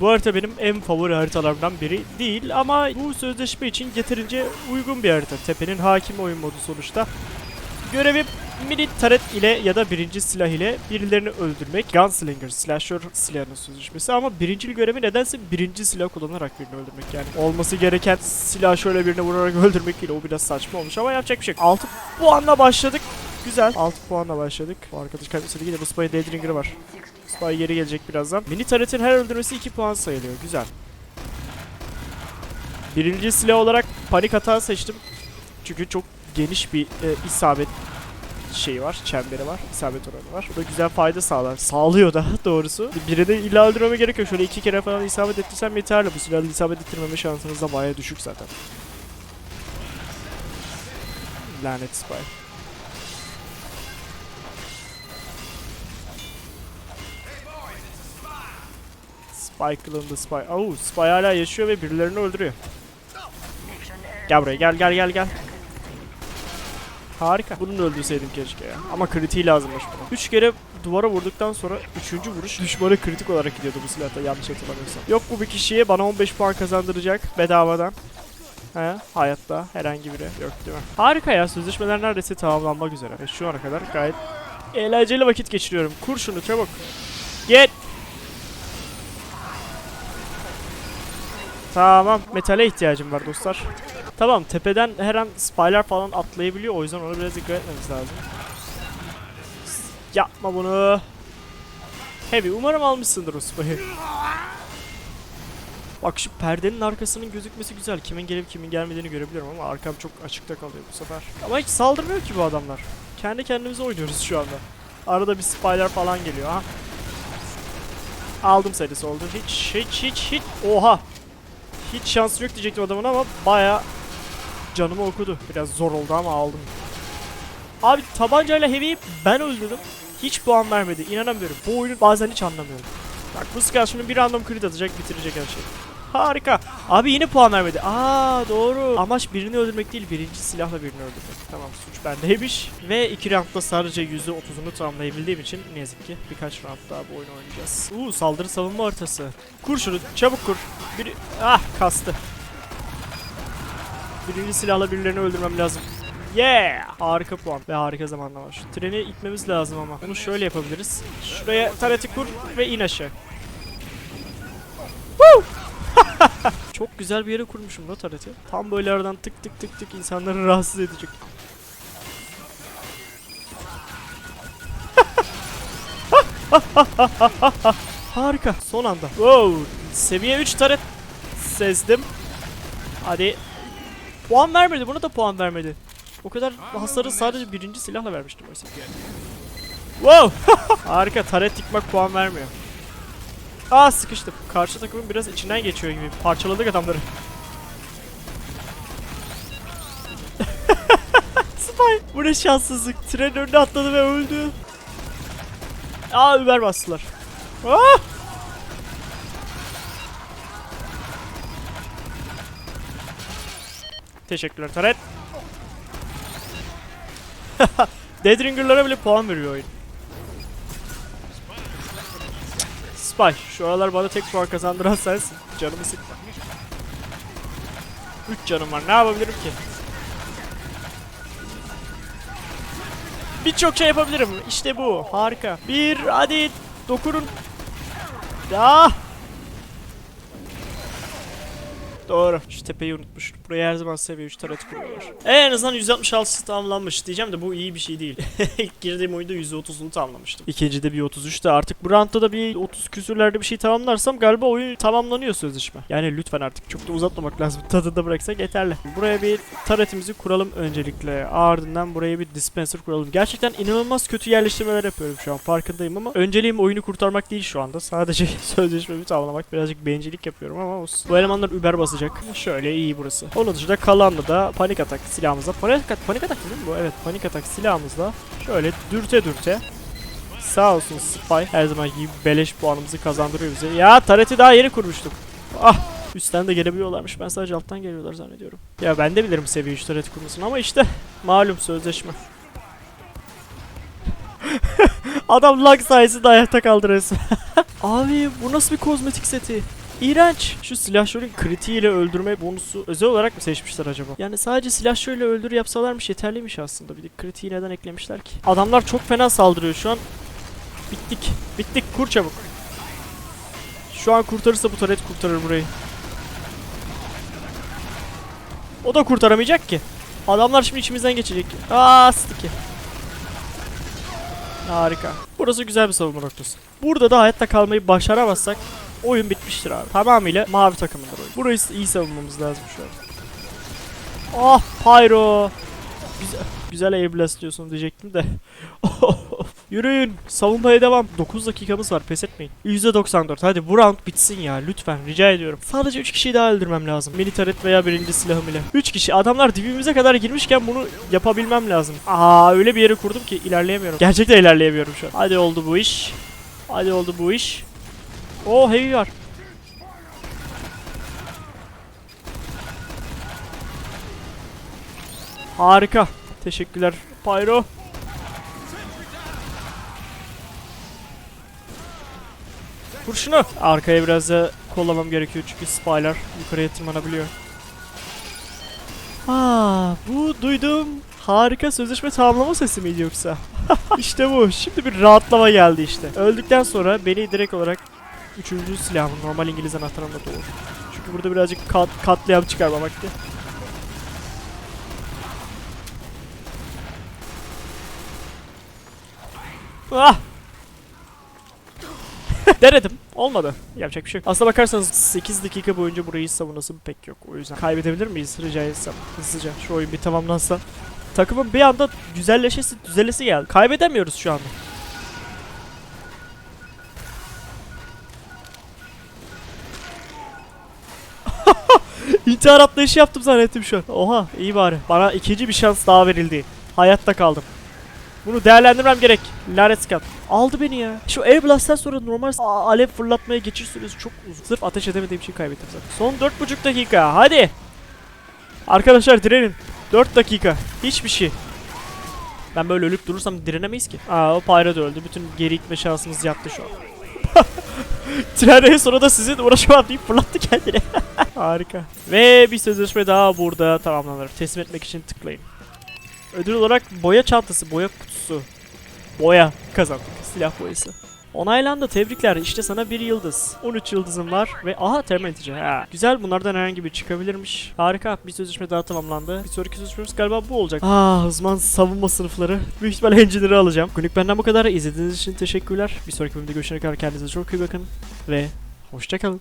Bu harita benim en favori haritalarımdan biri değil ama bu sözleşme için yeterince uygun bir harita. Tepenin hakim oyun modu sonuçta. Görevim mini taret ile ya da birinci silah ile birilerini öldürmek. Gunslinger, slasher silahının sözleşmesi ama birinci görevi nedense birinci silah kullanarak birini öldürmek yani. Olması gereken silah şöyle birini vurarak öldürmek değil o biraz saçma olmuş ama yapacak bir şey yok. 6 puanla başladık. Güzel. 6 puanla başladık. Bu arkadaş kaybetse de yine bu Spy Deadringer'ı var. Spy geri gelecek birazdan. Mini taretin her öldürmesi 2 puan sayılıyor. Güzel. Birinci silah olarak panik hata seçtim. Çünkü çok geniş bir e, isabet şeyi var, çemberi var, isabet oranı var. Bu da güzel fayda sağlar. Sağlıyor da doğrusu. Birini illa öldürmeme gerek yok. Şöyle iki kere falan isabet ettirsem yeterli. Bu silahla isabet ettirmeme şansınız da bayağı düşük zaten. Lanet Spy. Spy kılındı Spy. Oh, Spy hala yaşıyor ve birilerini öldürüyor. Gel buraya gel gel gel gel. Harika. Bunu öldürseydim keşke ya. Ama kritiği lazımmış buna. 3 kere duvara vurduktan sonra 3. vuruş düşmana kritik olarak gidiyordu bu silahta yanlış hatırlamıyorsam. Yok bu bir kişiye bana 15 puan kazandıracak bedavadan. He, hayatta herhangi biri yok değil mi? Harika ya sözleşmeler neredeyse tamamlanmak üzere. Ve şu ana kadar gayet eğlenceli vakit geçiriyorum. Kur şunu çabuk. Git. Tamam. Metale ihtiyacım var dostlar. Tamam tepeden her an spyler falan atlayabiliyor o yüzden ona biraz dikkat etmemiz lazım. Yapma bunu. Heavy umarım almışsındır o spy'ı. Bak şu perdenin arkasının gözükmesi güzel. Kimin gelip kimin gelmediğini görebiliyorum ama arkam çok açıkta kalıyor bu sefer. Ama hiç saldırmıyor ki bu adamlar. Kendi kendimize oynuyoruz şu anda. Arada bir spyler falan geliyor ha. Aldım serisi oldu. Hiç hiç hiç hiç. Oha. Hiç şansı yok diyecektim adamın ama baya canımı okudu. Biraz zor oldu ama aldım. Abi tabancayla heavy'yi ben öldürdüm. Hiç puan vermedi. İnanamıyorum. Bu oyunu bazen hiç anlamıyorum. Bak bu Scar şimdi bir random crit atacak bitirecek her şeyi. Harika. Abi yine puan vermedi. Aa doğru. Amaç birini öldürmek değil birinci silahla birini öldürmek. Tamam suç bendeymiş. Ve iki roundda sadece %30'unu tamamlayabildiğim için ne yazık ki birkaç round daha bu oyunu oynayacağız. Uuu saldırı savunma haritası. Kur şunu çabuk kur. Bir... Ah kastı. Birinci silahla birilerini öldürmem lazım. Yeah! Harika puan ve harika zamanlama. Şu treni itmemiz lazım ama. Bunu şöyle yapabiliriz. Şuraya tareti kur ve in aşağı. Woo! Çok güzel bir yere kurmuşum da tareti. Tam böyle aradan tık tık tık tık insanları rahatsız edecek. Harika. Son anda. Wow. Seviye 3 taret sezdim. Hadi. Puan vermedi. Buna da puan vermedi. O kadar hasarı sadece birinci silahla vermiştim oysa. Wow. Harika. Taret dikmek puan vermiyor. Aa sıkıştım. Karşı takımın biraz içinden geçiyor gibi. Parçaladık adamları. Spy. Bu ne şanssızlık. Tren önüne atladı ve öldü. Aa Uber bastılar. Aa! Teşekkürler Taret. Deadringer'lara bile puan veriyor oyun. Spy, şu aralar bana tek puan kazandıran sensin. Canımı sıkma. 3 canım var, ne yapabilirim ki? Birçok şey yapabilirim. İşte bu. Harika. Bir hadi dokunun. Ya. Doğru. Şu tepeyi unutmuş. Buraya her zaman seviye 3 taret kuruyorlar. E, en azından 166'sı tamamlanmış diyeceğim de bu iyi bir şey değil. İlk girdiğim oyunda %30'unu tamamlamıştım. İkincide bir 33'te artık bu roundda da bir 30 küsürlerde bir şey tamamlarsam galiba oyun tamamlanıyor sözleşme. Yani lütfen artık çok da uzatmamak lazım. Tadında bıraksak yeterli. Buraya bir taretimizi kuralım öncelikle. Ardından buraya bir dispenser kuralım. Gerçekten inanılmaz kötü yerleştirmeler yapıyorum şu an farkındayım ama önceliğim oyunu kurtarmak değil şu anda. Sadece sözleşmemi tamamlamak. Birazcık bencillik yapıyorum ama olsun. Bu elemanlar Uber basacak. Şöyle iyi burası. Onun dışında kalanla da panik atak silahımızla. Panik atak, panik atak değil mi bu? Evet panik atak silahımızla. Şöyle dürte dürte. Sağ olsun Spy. Her zaman gibi beleş puanımızı kazandırıyor bize. Ya tareti daha yeni kurmuştuk. Ah Üstten de gelebiliyorlarmış. Ben sadece alttan geliyorlar zannediyorum. Ya ben de bilirim seviye 3 taret kurmasını ama işte malum sözleşme. Adam lag sayesinde ayakta kaldı resmen. Abi bu nasıl bir kozmetik seti? İğrenç. Şu silahşörün kritiğiyle öldürme bonusu özel olarak mı seçmişler acaba? Yani sadece silahşörle öldür yapsalarmış yeterliymiş aslında. Bir de kritiği neden eklemişler ki? Adamlar çok fena saldırıyor şu an. Bittik. Bittik. Kur çabuk. Şu an kurtarırsa bu taret kurtarır burayı. O da kurtaramayacak ki. Adamlar şimdi içimizden geçecek. Aa sticky. Harika. Burası güzel bir savunma noktası. Burada da hayatta kalmayı başaramazsak oyun bitmiştir abi. Tamamıyla mavi takımındır oyun. Burayı iyi savunmamız lazım şu an. Ah Pyro. Güzel, güzel airblast diyorsun diyecektim de. Yürüyün. Savunmaya devam. 9 dakikamız var. Pes etmeyin. %94. Hadi bu round bitsin ya. Lütfen. Rica ediyorum. Sadece 3 kişiyi daha öldürmem lazım. Militaret veya birinci silahım ile. 3 kişi. Adamlar dibimize kadar girmişken bunu yapabilmem lazım. Aa öyle bir yere kurdum ki ilerleyemiyorum. Gerçekten ilerleyemiyorum şu an. Hadi oldu bu iş. Hadi oldu bu iş. Oo heavy var. Harika. Teşekkürler Pyro. Vur şunu. Arkaya biraz da kollamam gerekiyor çünkü spylar yukarıya tırmanabiliyor. Aa, bu duyduğum harika sözleşme tamamlama sesi miydi yoksa? işte bu. Şimdi bir rahatlama geldi işte. Öldükten sonra beni direkt olarak üçüncü silahım normal İngiliz anahtarımla doğur. Çünkü burada birazcık kat, katliam çıkarma vakti. Ah! Denedim. Olmadı. Yapacak bir şey yok. Aslına bakarsanız 8 dakika boyunca burayı savunası pek yok. O yüzden kaybedebilir miyiz rica etsem hızlıca. Şu oyun bir tamamlansa. Takımın bir anda güzelleşesi, düzelesi geldi. Kaybedemiyoruz şu anda. İntihar atlayışı yaptım zannettim şu an. Oha iyi bari. Bana ikinci bir şans daha verildi. Hayatta kaldım. Bunu değerlendirmem gerek. Lanet skat. Aldı beni ya. Şu Air Blast'ten sonra normal alev fırlatmaya geçiş süresi çok uzun. Sırf ateş edemediğim için kaybettim zaten. Son 4,5 dakika. Hadi. Arkadaşlar direnin. 4 dakika. Hiçbir şey. Ben böyle ölüp durursam direnemeyiz ki. Aa o Pyro da öldü. Bütün geri gitme şansımız yattı şu an. Tren en sonra da sizin uğraşamam deyip fırlattı kendini. Harika. Ve bir sözleşme daha burada tamamlanır. Teslim etmek için tıklayın. Ödül olarak boya çantası, boya kutusu. Boya kazandık. Silah boyası. Onaylandı. Tebrikler. İşte sana bir yıldız. 13 yıldızım var ve aha termal itici. Ha. Güzel bunlardan herhangi bir çıkabilirmiş. Harika. Bir sözleşme daha tamamlandı. Bir sonraki sözleşmemiz galiba bu olacak. Ah hızman savunma sınıfları. Büyük ihtimalle engineer'ı alacağım. Günlük benden bu kadar. İzlediğiniz için teşekkürler. Bir sonraki bölümde görüşene kadar kendinize çok iyi bakın. Ve hoşçakalın.